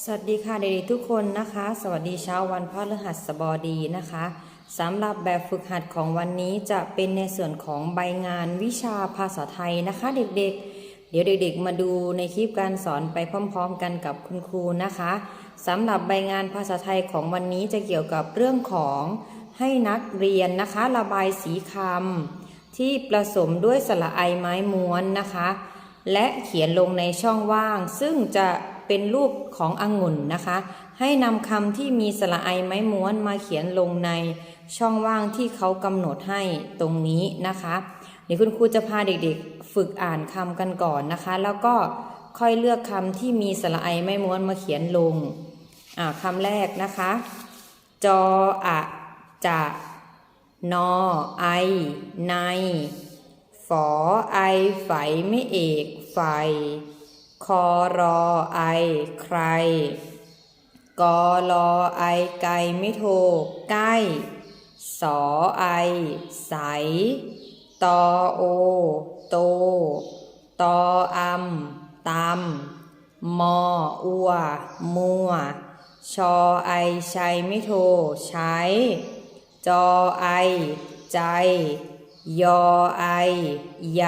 สวัสดีค่ะเด็กๆทุกคนนะคะ สวัสดีเช้าวันพฤหัสบดีนะคะสำหรับแบบฝึกหัดของวันนี้จะเป็นในส่วนของใบงานวิชาภาษาไทยนะคะ เด็กๆ เดี๋ยวเด็ก ๆ มาดูในคลิปการสอนไปพร้อม ๆ กันกับคุณครูนะคะสำหรับใบงานภาษาไทยของวันนี้จะเกี่ยวกับเรื่องของให้นักเรียนนะคะ ระบายสีคำที่ผสมด้วยสระไอไม้ม้วนนะคะ และเขียนลงในช่องว่าง ซึ่งจะ เป็นรูปขององุ่นนะคะ ให้นำคำที่มีสระไอไม้ม้วนมาเขียนลงในช่องว่างที่เขากำหนดให้ตรงนี้นะคะเดี๋ยวคุณครูจะพาเด็กๆ ฝึกอ่านคำกันก่อนนะคะ แล้วก็ค่อยเลือกคำที่มีสระไอไม้ม้วนมาเขียนลงคำแรกนะคะ จออะจะนอไอในฝอไอไฝไม่เอกไฟ คอรอไอใคร กอลอไอไกลไม่โทใกล้ สอไอใส ตอโอ โต ตออัมตำมออัว มัว ชอไอชัยไม่โทใช้ จอไอ ใจ ยอไอ ใย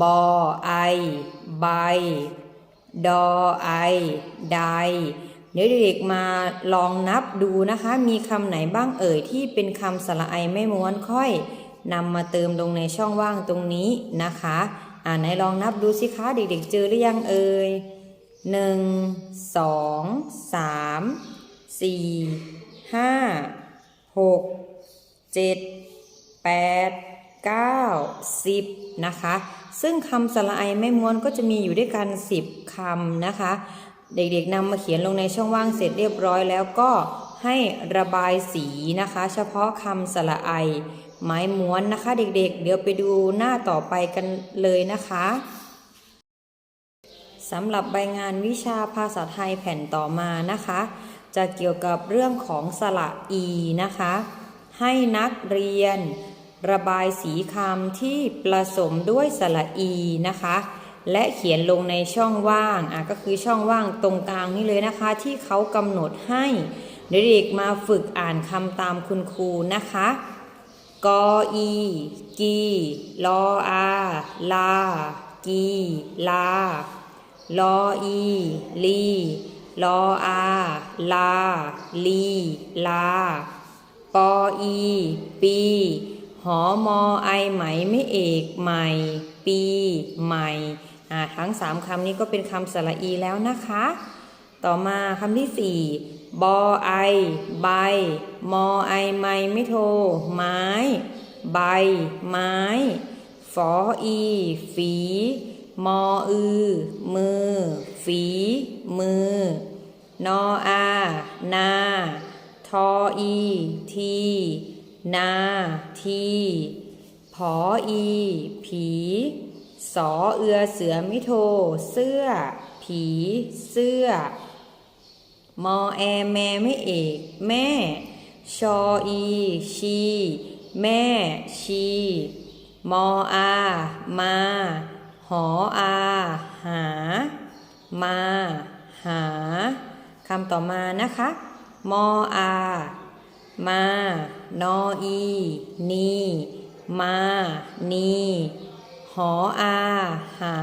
บอไอ ใบ ดอไอ ใด เดี๋ยวเด็กๆมาลองนับดูนะคะ มีคำไหนบ้างเอ่ยที่เป็นคำสระไอไม่ม้วนค่อยนำมาเติมลงในช่องว่างตรงนี้นะคะ อ่าไหนลองนับดูสิคะเด็กๆเจอหรือยังเอ่ยหนึ่งสองสามสี่ห้าหกเจ็ดแปด เก้าสิบนะคะ ซึ่งคำสระไอไม่ม้วนก็จะมีอยู่ด้วยกันสิบคำนะคะ เด็กๆนำมาเขียนลงในช่องว่างเสร็จเรียบร้อยแล้วก็ให้ระบายสีนะคะ เฉพาะคำสระไอไม้ม้วนนะคะ เด็กๆเดี๋ยวไปดูหน้าต่อไปกันเลยนะคะสำหรับใบงานวิชาภาษาไทยแผ่นต่อมานะคะ จะเกี่ยวกับเรื่องของสระอีนะคะ ให้นักเรียน ระบายสีคำที่ผสมด้วยสระอีนะคะ และเขียนลงในช่องว่างอะก็คือช่องว่างตรงกลางนี่เลยนะคะ ที่เขากำหนดให้เด็กมาฝึกอ่านคำตามคุณครูนะคะกออีกีลออาลา กีลาลออีลีลออาลา ลี ลา ปออี ปี หอมอไอไหมไม่เอกใหม่ ปีใหม่ทั้งสามคำนี้ก็เป็นคำสระอีแล้วนะคะ ต่อมาคำที่สี่บอไอใบ มอไอไม่ไม่โท ไม้ ใบ ไม้ฝออี ฝี มออือ มือ ฝี มือ นออา นา ทออี ที นาทีผออี ผี สอเอือเสือมิโท เสื้อ ผี เสื้อ มอแอแม่ไม่เอกแม่ ชออี ชี แม่ ชี มออา มา หออา หา มา หาคำต่อมานะคะ มออา มา นออี นีมา นีหออา หา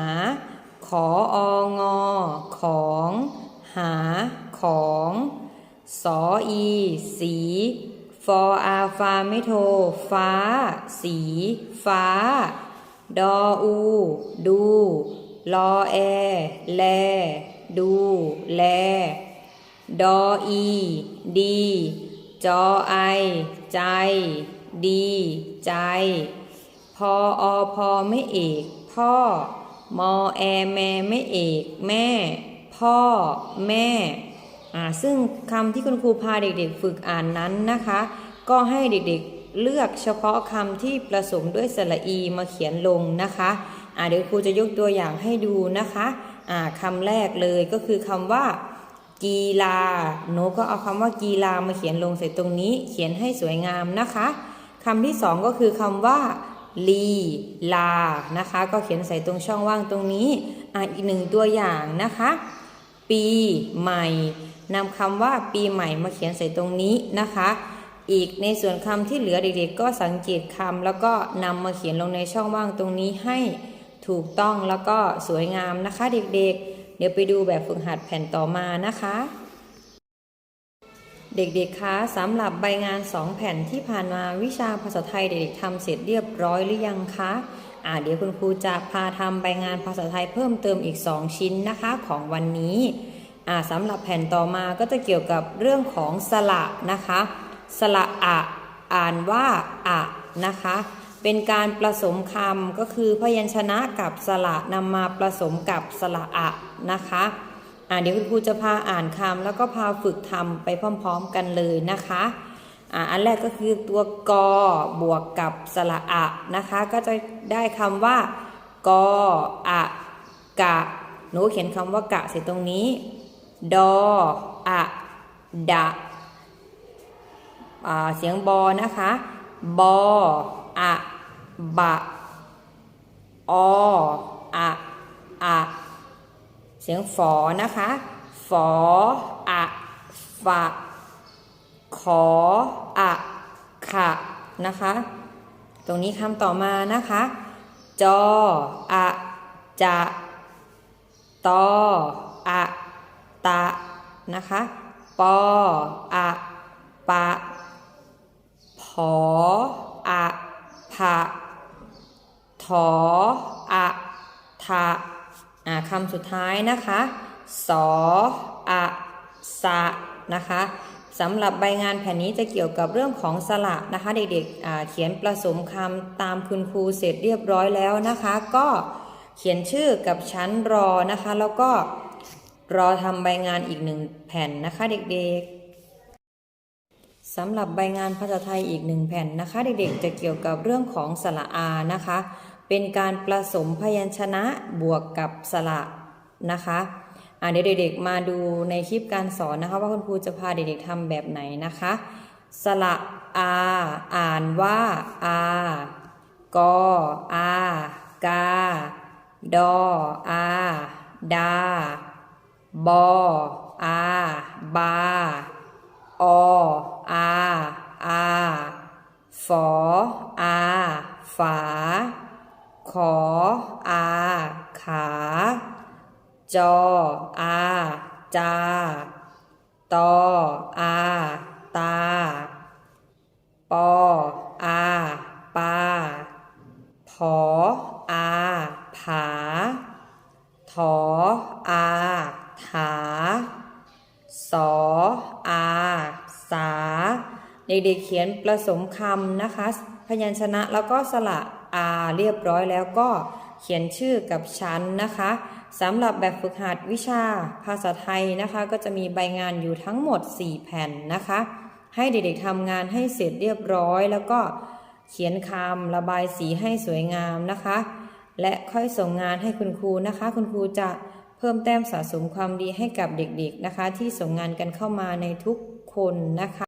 ขอองอ ของ หา ของสออี สีฟออาฟาไม่โท ฟ้า สี ฟ้า ดออู ดูลอแอ แล ดู แล ดออี ดี จอไอ ใจ ดี ใจ พออพอไม่เอก พ่อ มอแอแม่ไม่เอก แม่ พ่อ แม่อ่าซึ่งคำที่คุณครูพาเด็กๆ ฝึกอ่านนั้นนะคะ ก็ให้เด็กๆเลือกเฉพาะคำที่ผสมด้วยสระอีมาเขียนลงนะคะอ่าเดี๋ยวครูจะยกตัวอย่างให้ดูนะคะอ่าคำแรกเลยก็คือคำว่า กีฬาหนูก็เอาคำว่ากีฬามาเขียนลงใส่ตรงนี้ เขียนให้สวยงามนะคะคำที่สองก็คือคำว่าลีลานะคะ ก็เขียนใส่ตรงช่องว่างตรงนี้อ่าอีกหนึ่งตัวอย่างนะคะ ปีใหม่นำคำว่าปีใหม่มาเขียนใส่ตรงนี้นะคะ อีกในส่วนคำที่เหลือเด็กๆ ก็สังเกตคำแล้วก็นำมาเขียนลงในช่องว่างตรงนี้ให้ถูกต้องแล้วก็สวยงามนะคะเด็กๆ เดี๋ยวไปดูแบบฝึกหัดแผ่นต่อมานะคะ เด็กๆคะสำหรับใบงาน 2 แผ่นที่ผ่านมาวิชาภาษาไทยเด็กๆทำเสร็จเรียบร้อยหรือยังคะอ่าเดี๋ยวคุณครูจะพาทำใบงานภาษาไทยเพิ่มเติมอีก 2 ชิ้นนะคะของวันนี้อ่าสำหรับแผ่นต่อมาก็จะเกี่ยวกับเรื่องของสระนะคะ สระอะอ่านว่าอะนะคะ เป็นการผสมคำก็คือพยัญชนะกับสระนำมาผสมกับสระอะนะคะอ่าเดี๋ยวคุณครูจะพาอ่านคำแล้วก็พาฝึกทำไปพร้อม ๆ กันเลยนะคะอ่าอันแรกก็คือตัวกบวกกับสระอะนะคะ ก็จะได้คำว่ากออะกะหนูเขียนคำว่ากะเสร็จตรงนี้ ดอะดะอ่าเสียงบอนะคะ บอ อะบะออะอะเสียงฝอนะคะฝออะฝะขออะขะนะคะ ตรงนี้คำต่อมานะคะ จออะจะตออะตะนะคะปออะปะผออะ ผะถออะทะอ่าคำสุดท้ายนะคะ สออะสะนะคะสำหรับใบงานแผ่นนี้จะเกี่ยวกับเรื่องของสระนะคะ เด็กๆเขียนผสมคำตามคุณครูเสร็จเรียบร้อยแล้วนะคะ ก็เขียนชื่อกับชั้นรอนะคะ แล้วก็รอทำใบงานอีกหนึ่งแผ่นนะคะเด็กๆ สำหรับใบงานภาษาไทยอีกหนึ่งแผ่นนะคะ เด็กๆจะเกี่ยวกับเรื่องของสระอานะคะ เป็นการผสมพยัญชนะบวกกับสระนะคะอ่าเดี๋ยวเด็กๆมาดูในคลิปการสอนนะคะ ว่าคุณครูจะพาเด็กๆทำแบบไหนนะคะ สระอาอ่านว่าอากออากาดออาดาบออาบา ออา อา ฝออา ฝา ขออา ขา จอ อา จา ตอ อา ตา ปอ อา ปา ผอ อา ผา ถอ อา ถา สอ อา สา เด็กๆเขียนผสมคำนะคะ พยัญชนะแล้วก็สระอาเรียบร้อยแล้วก็เขียนชื่อกับชั้นนะคะ สำหรับแบบฝึกหัดวิชาภาษาไทยนะคะ ก็จะมีใบงานอยู่ทั้งหมด 4 แผ่นนะคะ ให้เด็กๆทำงานให้เสร็จเรียบร้อย แล้วก็เขียนคำระบายสีให้สวยงามนะคะ และค่อยส่งงานให้คุณครูนะคะ คุณครูจะเพิ่มแต้มสะสมความดีให้กับเด็กๆนะคะ ที่ส่งงานกันเข้ามาในทุกคนนะคะ